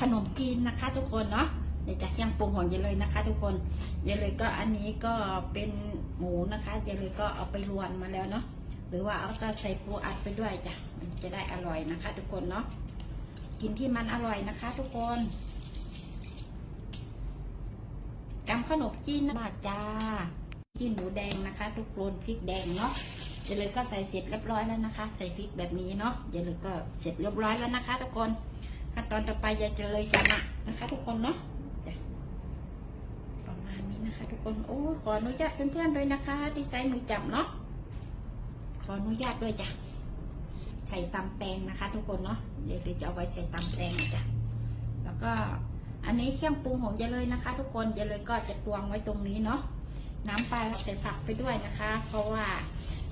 ขนมจีนนะคะ ทุกคนเนาะเดี๋ยวจะเครื่องปรุงของเยเลยนะคะ ทุกคนเยเลยก็อันนี้ก็เป็นหมูนะคะเยเลยก็เอาไปรวนมาแล้วเนาะหรือว่าเอาก็ใส่ปูอัดไปด้วยจ้ะมันจะได้อร่อยนะคะ ทุกคนเนาะกินที่มันอร่อยนะคะ ทุกคนกำขนมจีนมากจ้าจีนหมูแดงนะคะ ทุกคนพริกแดงเนาะเยายเลยก็ใส่เสร็จเรียบร้อยแล้วนะคะ ใส่พริกแบบนี้เนาะเยายเลยก็เสร็จเรียบร้อยแล้วนะคะ ทุกคน ขั้นตอนต่อไปยายจะเลยจะหมักนะคะ ทุกคนเนาะจ้ะประมาณนี้นะคะ ทุกคนโอ้ยขออนุญาตเพื่อนๆด้วยนะคะที่ใช้มือจับเนาะขออนุญาตด้วยจ้ะใส่ตำแตงนะคะ ทุกคนเนาะเดี๋ยวจะเอาไว้ใส่ตำแตงจ้ะแล้วก็อันนี้เครื่องปรุงของยายเลยนะคะ ทุกคนยายเลยก็จะตวงไว้ตรงนี้เนาะน้ำปลาใส่ผักไปด้วยนะคะ เพราะว่า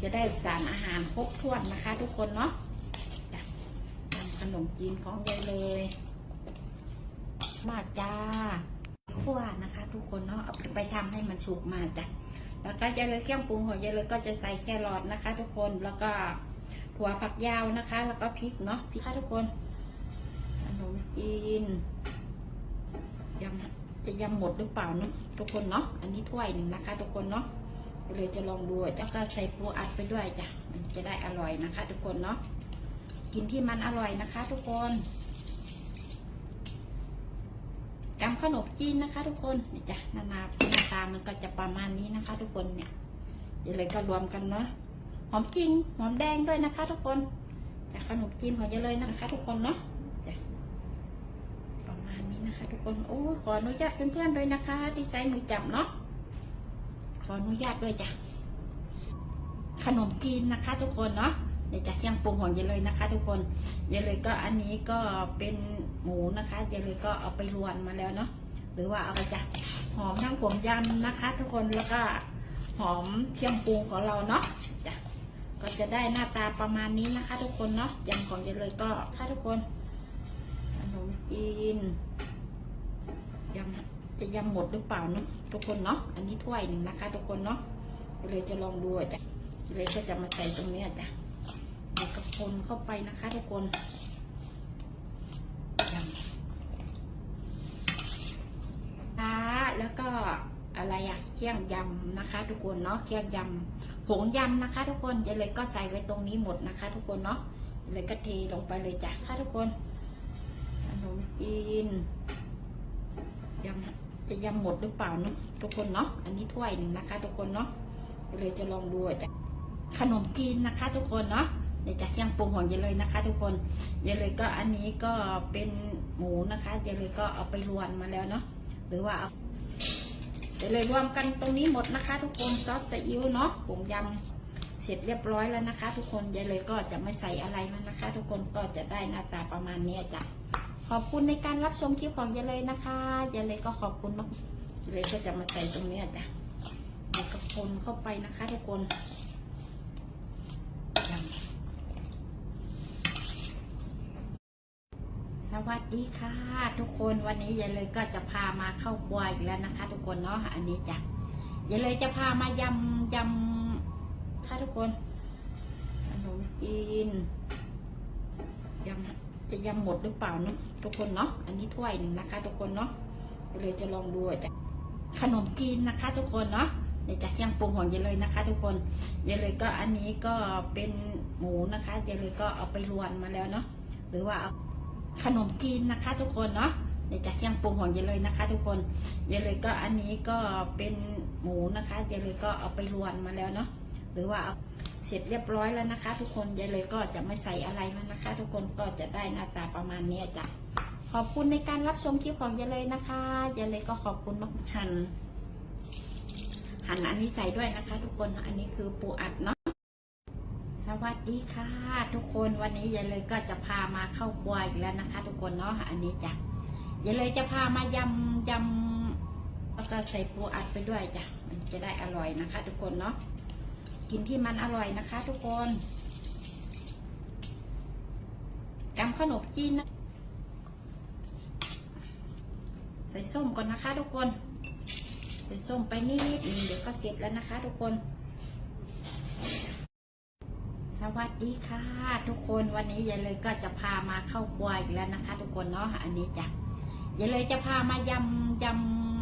จะได้สารอาหารครบถ้วนนะคะ ทุกคนเนาะ นมจีนของยายเลย มาจ้าคั่วนะคะ ทุกคนเนาะเอาไปทำให้มันสุกมาจ้ะแล้วก็ยายเลยเครื่องปรุงของยายเลยก็จะใส่แครอทนะคะ ทุกคนแล้วก็ถั่วผักยาวนะคะ แล้วก็พริกเนาะพริกค่ะทุกคนขนมจีนยำจะยำหมดหรือเปล่านะทุกคนเนาะอันนี้ถ้วยหนึ่งนะคะ ทุกคนเนาะเลยจะลองดูจ้ะก็ใส่ปูอัดไปด้วยจ้ะมันจะได้อร่อยนะคะ ทุกคนเนาะ กินที่มันอร่อยนะคะ ทุกคนกำขนมจีนนะคะ ทุกคนนี่จ้ะนานาหน้าตามันก็จะประมาณนี้นะคะ ทุกคนเนี่ยเดี๋ยวเลยก็รวมกันเนาะหอมจริงหอมแดงด้วยนะคะ ทุกคนจากขนมจีนของเยอะเลยนะคะ ทุกคนเนาะจ้ะประมาณนี้นะคะ ทุกคนโอ้ขออนุญาตเพื่อนๆด้วยนะคะที่ใช้มือจับเนาะขออนุญาตด้วยจ้ะขนมจีนนะคะ ทุกคนเนาะ เดี๋ยวจะเครื่องปรุงของยายเลยนะคะ ทุกคนยายเลยก็อันนี้ก็เป็นหมูนะคะยายเลยก็เอาไปรวนมาแล้วเนาะหรือว่าเอาไปจะหอมทั้งผมยำนะคะ ทุกคนแล้วก็หอมเครื่องปรุงของเราเนาะจ้ะก็จะได้หน้าตาประมาณนี้นะคะ ทุกคนเนาะยำของยายเลยก็ค่ะทุกคนขนมจีนยำจะยำหมดหรือเปล่าเนาะทุกคนเนาะอันนี้ถ้วยหนึ่งนะคะ ทุกคนเนาะเลยจะลองดูจ้ะเลยก็จะมาใส่ตรงนี้จ้ะ คนเข้าไปนะคะทุกคนยำค่ะแล้วก็อะไรอะเคี่ยงยำนะคะ ทุกคนเนาะเคี่ยงยำผงยำนะคะ ทุกคนเดี๋ยวเลยก็ใส่ไว้ตรงนี้หมดนะคะ ทุกคนเนาะเลยก็เทลงไปเลยจ้ะค่ะทุกคนขนมจีนยำจะยำหมดหรือเปล่าเนาะทุกคนเนาะอันนี้ถ้วยหนึ่งนะคะ ทุกคนเนาะเลยจะลองดูจ้ะขนมจีนนะคะ ทุกคนเนาะ เดี๋ยวจากเครื่องปรุงของยายเลยนะคะ ทุกคนยายเลยก็อันนี้ก็เป็นหมูนะคะยายเลยก็เอาไปรวนมาแล้วเนาะหรือว่าเอาเยเลยรวมกันตรงนี้หมดนะคะ ทุกคนซอสซีอิ๊วเนาะผงยำเสร็จเรียบร้อยแล้วนะคะ ทุกคนยายเลยก็จะไม่ใส่อะไรแล้วนะคะ ทุกคนก็จะได้หน้าตาประมาณนี้จ้ะขอบคุณในการรับชมคลิปของยายเลยนะคะยายเลยก็ขอบคุณมากยเลยก็จะมาใส่ตรงนี้จ้ะเดี๋ยวก็คนเข้าไปนะคะ ทุกคน สวัสดีค่ะ ทุกคนวันนี้ยายเลยก็จะพามาเข้าครัวอีกแล้วนะคะ ทุกคนเนาะอันนี้จ้ะยายเลยจะพามายำยำค่ะทุกคนขนมจีนยำจะยำหมดหรือเปล่านะทุกคนเนาะอันนี้ถ้วยหนึ่งนะคะ ทุกคนเนาะยายเลยจะลองดูจ้ะขนมจีนนะคะ ทุกคนเนาะเดี๋ยวจะเครื่องปรุงของยายเลยนะคะ ทุกคนยายเลยก็อันนี้ก็เป็นหมูนะคะยายเลยก็เอาไปรวนมาแล้วเนาะหรือว่าเอา ขนมจีนนะคะทุกคนเนาะเดี๋ยวจากเครื่องปรุงของยายเลยนะคะ ทุกคนยายเลยก็อันนี้ก็เป็นหมูนะคะยายเลยก็เอาไปรวนมาแล้วเนาะหรือว่าเอาเสร็จเรียบร้อยแล้วนะคะ ทุกคนยายเลยก็จะไม่ใส่อะไรแล้วนะคะ ทุกคนก็จะได้หน้าตาประมาณนี้จ้ะขอบคุณในการรับชมคลิปของยายเลยนะคะยายเลยก็ขอบคุณมากหันหันอันนี้ใส่ด้วยนะคะ ทุกคนอันนี้คือปูอัดเนาะ สวัสดีค่ะ ทุกคนวันนี้ยายเลยก็จะพามาเข้าครัวอีกแล้วนะคะ ทุกคนเนาะอันนี้จ้ะยายเลยจะพามายำยำแล้วก็ใส่ปูอัดไปด้วยจ้ะมันจะได้อร่อยนะคะ ทุกคนเนาะกินที่มันอร่อยนะคะ ทุกคนกำขนมจีนนะใส่ส้มก่อนนะคะ ทุกคน ใส่ส้มไปนิดนึงเดี๋ยวก็เสร็จแล้วนะคะ ทุกคน วัสดีค่ะ ทุกคนวันนี้ยายเลยก็จะพามาเข้าครัวอีกแล้วนะคะ ทุกคนเนาะอันนี้จ้ะย่าเลยจะพามายำย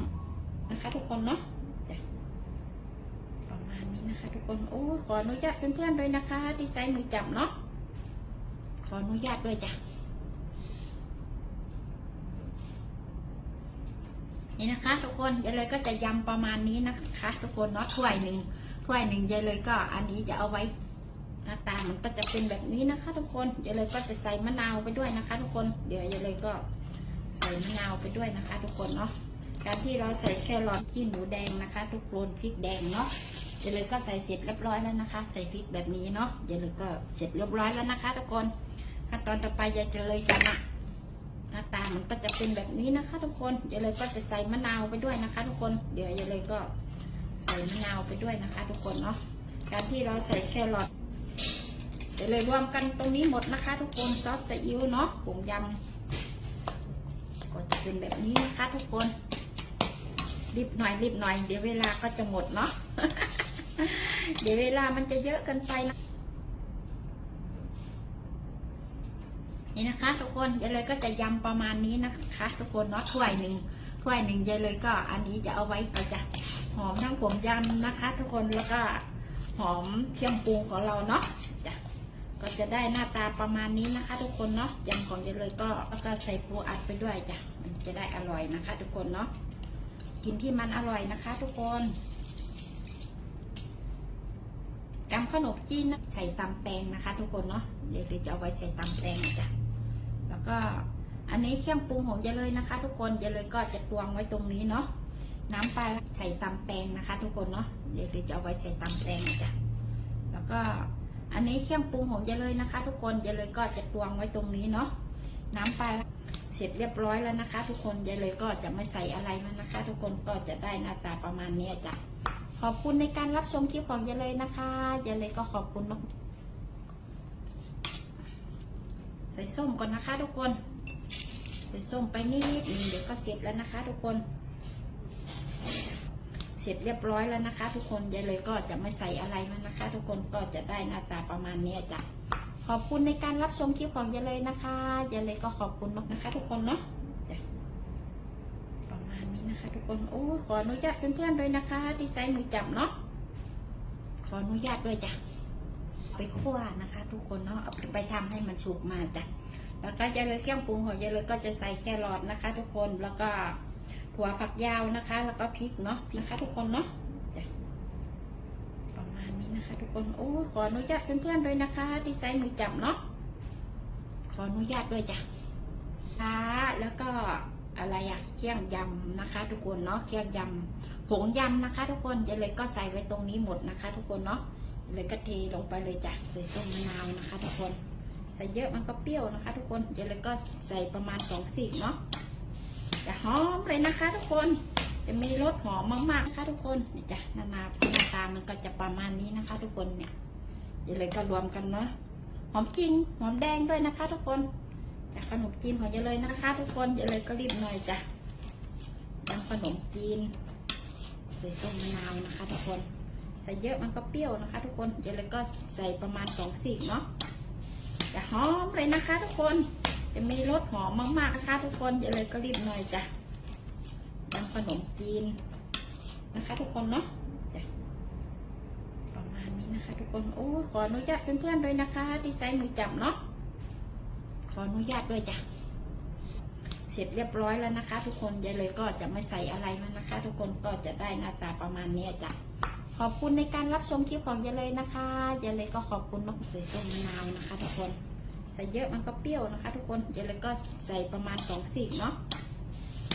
ำนะคะ ทุกคนเนาะจ้ะประมาณนี้นะคะ ทุกคนโอ้ขออนุญาตเพื่อนๆด้วยนะคะที่ใช้มือจับเนาะขออนุญาตด้วยจ้ะนี่นะคะ ทุกคนยายเลยก็จะยำประมาณนี้นะคะ ทุกคนเนาะถ้วยหนึ่งถ้วยหนึ่งยายเลยก็อันนี้จะเอาไว้ ตามันก็จะเป็นแบบนี้นะคะ ทุกคนเดี๋ยวเลยก็จะใส่มะนาวไปด้วยนะคะ ทุกคนเดี๋ยวเดี๋ยวเลยก็ใส่มะนาวไปด้วยนะคะ ทุกคนเนาะการที่เราใส่แครอทขี้หนูแดงนะคะ ทุกคนพริกแดงเนาะเดี๋ยวเลยก็ใส่เสร็จเรียบร้อยแล้วนะคะ ใส่พริกแบบนี้เนาะเดี๋ยวเลยก็เสร็จเรียบร้อยแล้วนะคะทุกคนขั้นตอนต่อไปยายจะเลยจะมาหน้าตามันก็จะเป็นแบบนี้นะคะ ทุกคนเดี๋ยวเลยก็จะใส่มะนาวไปด้วยนะคะ ทุกคนเดี๋ยวเดี๋ยวเลยก็ใส่มะนาวไปด้วยนะคะ ทุกคนเนาะการที่เราใส่แครอท เดี๋ยวเลยรวมกันตรงนี้หมดนะคะ ทุกคนซอสซีอิ๊วเนาะผงยำก็จะเป็นแบบนี้นะคะ ทุกคนรีบหน่อยรีบหน่อย เดี๋ยวเวลาก็จะหมดเนาะเดี๋ยวเวลามันจะเยอะเกินไปนะนี่นะคะ ทุกคนยายเลยก็จะยำประมาณนี้นะคะ ทุกคนเนาะถ้วยหนึ่งถ้วยหนึ่งยายเลยก็อันนี้จะเอาไว้ก็จะหอมทั้งผมยำนะคะ ทุกคนแล้วก็หอมเครื่องปรุงของเราเนาะจ้ะ ก็จะได้หน้าตาประมาณนี้นะคะ ทุกคนเนาะยำของเจเลยก็แล้วก็ใส่ปูอัดไปด้วยจ้ะมันจะได้อร่อยนะคะ ทุกคนเนาะกินที่มันอร่อยนะคะ ทุกคนกำขนมจีนนะใส่ตำแตงนะคะ ทุกคนเนาะเดี๋ยวจะเอาไว้ใส่ตำแตงจ้ะแล้วก็อันนี้เครื่องปรุงของเจเลยนะคะ ทุกคนเจเลยก็จะตวงไว้ตรงนี้เนาะน้ำปลาใส่ตำแตงนะคะ ทุกคนเนาะเดี๋ยวจะเอาไว้ใส่ตำแตงจ้ะแล้วก็ อันนี้เครื่องปรุงของยายเลยนะคะ ทุกคนยายเลยก็จะตวงไว้ตรงนี้เนาะน้ำปลาเสร็จเรียบร้อยแล้วนะคะ ทุกคนยายเลยก็จะไม่ใส่อะไรแล้วนะคะ ทุกคนก็จะได้หน้าตาประมาณนี้จ้ะขอบคุณในการรับชมคลิปของยายเลยนะคะยายเลยก็ขอบคุณมากใส่ส้มก่อนนะคะ ทุกคน ใส่ส้มไปนิดนึงเดี๋ยวก็เสร็จแล้วนะคะ ทุกคน สร็จเรียบร้อยแล้วนะคะ ทุกคนยายเลยก็จะไม่ใส่อะไรแล้วนะคะ ทุกคนก็จะได้หน้าตาประมาณนี้จ้ะขอบคุณในการรับชมคลิปของยายเลยนะคะยายเลยก็ขอบคุณมากนะคะ ทุกคนเนาะจ้ะประมาณนี้นะคะ ทุกคนโอ้ยขออนุญาตเพื่อนๆด้วยนะคะที่ใช้มือจับเนาะขออนุญาตด้วยจ้ะไปคั่วนะคะ ทุกคนเนาะเอาไปทำให้มันสุกมาจ้ะแล้วก็ยายเลยเครื่องปรุงของยายเลยก็จะใส่แครอทนะคะ ทุกคนแล้วก็ ถั่วผักยาวนะคะ แล้วก็พริกเนาะนะคะ ทุกคนเนาะประมาณนี้นะคะ ทุกคนโอ้ยขออนุญาตเพื่อนๆด้วยนะคะที่ใช้มือจับเนาะขออนุญาตด้วยจ้ะค่ะแล้วก็อะไรอะเคี่ยงยำนะคะ ทุกคนเนาะเคี่ยงยำผงยำนะคะ ทุกคนเดี๋ยวเลยก็ใส่ไว้ตรงนี้หมดนะคะ ทุกคนเนาะเดี๋ยวเลยก็เทลงไปเลยจ้ะใส่ส้มมะนาวนะคะ ทุกคน ใส่เยอะมันก็เปรี้ยวนะคะ ทุกคนเดี๋ยวเลยก็ใส่ประมาณสองสีกเนาะ จะหอมเลยนะคะทุกคนจะมีรสหอมมากๆนะคะทุกคนนี่จ้ะนานาหน้าตามันก็จะประมาณนี้นะคะ ทุกคนเนี่ยเดี๋ยวเลยก็รวมกันเนาะหอมจริงหอมแดงด้วยนะคะ ทุกคนจากขนมจีนของเยเลยนะคะ ทุกคนเยเลยก็รีบหน่อยจ้ะยำขนมจีนใส่ส้มมะนาวนะคะ ทุกคน ใส่เยอะมันก็เปรี้ยวนะคะ ทุกคนเยเลยก็ใส่ประมาณสองสีกเนาะจะหอมเลยนะคะ ทุกคน จะมีรสหอมมากๆนะคะทุกคนอย่าเลยก็รีบหน่อยจ้ะยำขนมจีนนะคะ ทุกคนเนาะจ้ะประมาณนี้นะคะ ทุกคนโอ้ขออนุญาตเพื่อนๆด้วยนะคะที่ใช้มือจับเนาะขออนุญาตด้วยจ้ะเสร็จเรียบร้อยแล้วนะคะ ทุกคนยายเลยก็จะไม่ใส่อะไรแล้วนะคะ ทุกคนก็จะได้หน้าตาประมาณนี้จ้ะขอบคุณในการรับชมคลิปของยายเลยนะคะยายเลยก็ขอบคุณมากใส่ส้มมะนาวนะคะ ทุกคน ใส่เยอะมันก็เปรี้ยวนะคะ ทุกคนเดี๋ยวเลยก็ใส่ประมาณสองสีกเนาะ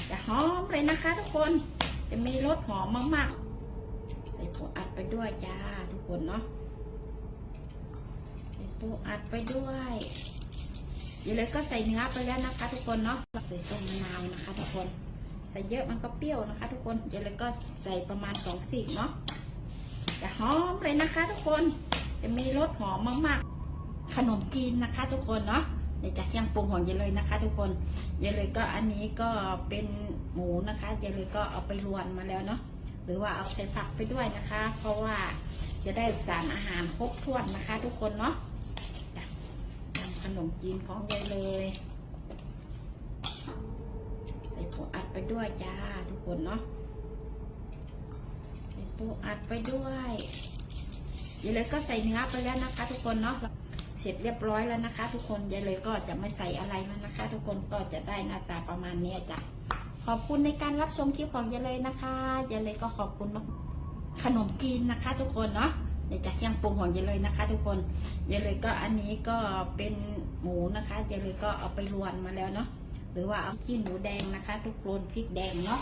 จะหอมเลยนะคะ ทุกคนจะมีรสหอมมากๆ ใส่ปูอัดไปด้วยจ้าทุกคนเนาะใส่ปูอัดไปด้วยเดี๋ยวเลยก็ใส่เนื้อไปแล้วนะคะ ทุกคนเนาะใส่ส้มมะนาวนะคะ ทุกคนใส่เยอะมันก็เปรี้ยวนะคะ ทุกคนเดี๋ยวเลยก็ใส่ประมาณสองสีกเนาะจะหอมเลยนะคะ ทุกคนจะมีรสหอมมากๆ ขนมจีนนะคะ ทุกคนเนาะเดี๋ยวจากเครื่องปรุงของเยเลยนะคะ ทุกคนเยเลยก็อันนี้ก็เป็นหมูนะคะเยเลยก็เอาไปรวนมาแล้วเนาะหรือว่าเอาใส่ผักไปด้วยนะคะ เพราะว่าจะได้สารอาหารครบถ้วนนะคะ ทุกคนเนาะทำขนมจีนของยายเลย ใส่ปูด้วยจ้าทุกคนเนาะใส่ปูอัดไปด้วยยายเลยก็ใส่เนื้อไปแล้วนะคะ ทุกคนเนาะ เสร็จเรียบร้อยแล้วนะคะ ทุกคนยายเลยก็จะไม่ใส่อะไรแล้วนะคะ ทุกคนก็จะได้หน้าตาประมาณนี้จ้ะขอบคุณในการรับชมคลิปของยายเลยนะคะยายเลยก็ขอบคุณมากขนมจีนนะคะ ทุกคนเนาะเดี๋ยวจากเครื่องปรุงของยายเลยนะคะ ทุกคนยายเลยก็อันนี้ก็เป็นหมูนะคะยายเลยก็เอาไปรวนมาแล้วเนาะหรือว่าเอาขี้หมูแดงนะคะ ทุกคนพริกแดงเนาะ